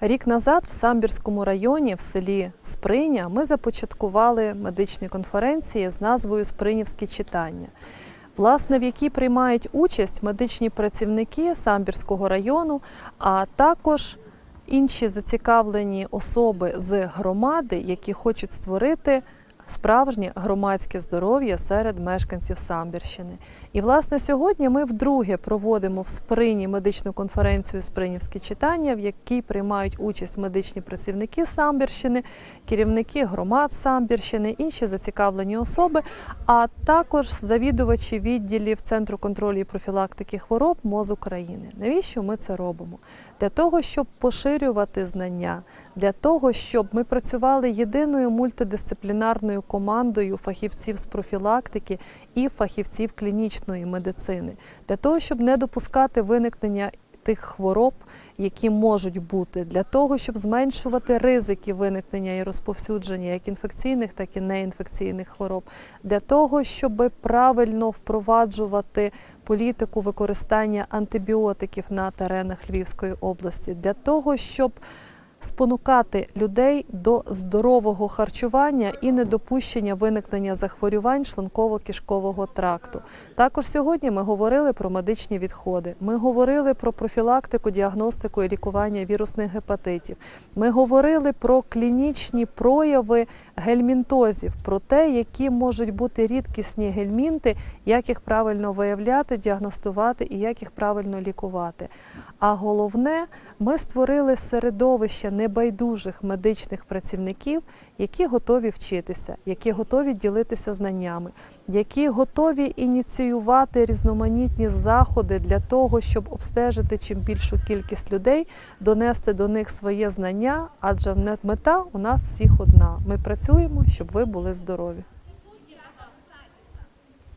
Рік назад в Самбірському районі в селі Сприня ми започаткували медичні конференції з назвою Спринівські читання, власне, в якій приймають участь медичні працівники Самбірського району, а також інші зацікавлені особи з громади, які хочуть створити справжнє громадське здоров'я серед мешканців Самбірщини. І власне сьогодні ми вдруге проводимо в Сприні медичну конференцію Спринівські читання, в якій приймають участь медичні працівники Самбірщини, керівники громад Самбірщини, інші зацікавлені особи, а також завідувачі відділів Центру контролю і профілактики хвороб МОЗ України. Навіщо ми це робимо? Для того, щоб поширювати знання, для того, щоб ми працювали єдиною мультидисциплінарною командою фахівців з профілактики і фахівців клінічної медицини, для того, щоб не допускати виникнення тих хвороб, які можуть бути, для того, щоб зменшувати ризики виникнення і розповсюдження як інфекційних, так і неінфекційних хвороб, для того, щоб правильно впроваджувати політику використання антибіотиків на теренах Львівської області, для того, щоб спонукати людей до здорового харчування і недопущення виникнення захворювань шлунково-кишкового тракту. Також сьогодні ми говорили про медичні відходи. Ми говорили про профілактику, діагностику і лікування вірусних гепатитів. Ми говорили про клінічні прояви гельмінтозів, про те, які можуть бути рідкісні гельмінти, як їх правильно виявляти, діагностувати і як їх правильно лікувати. А головне, ми створили середовище небайдужих медичних працівників, які готові вчитися, які готові ділитися знаннями, які готові ініціювати різноманітні заходи для того, щоб обстежити чим більшу кількість людей, донести до них своє знання, адже мета у нас всіх одна. Ми працюємо, щоб ви були здорові.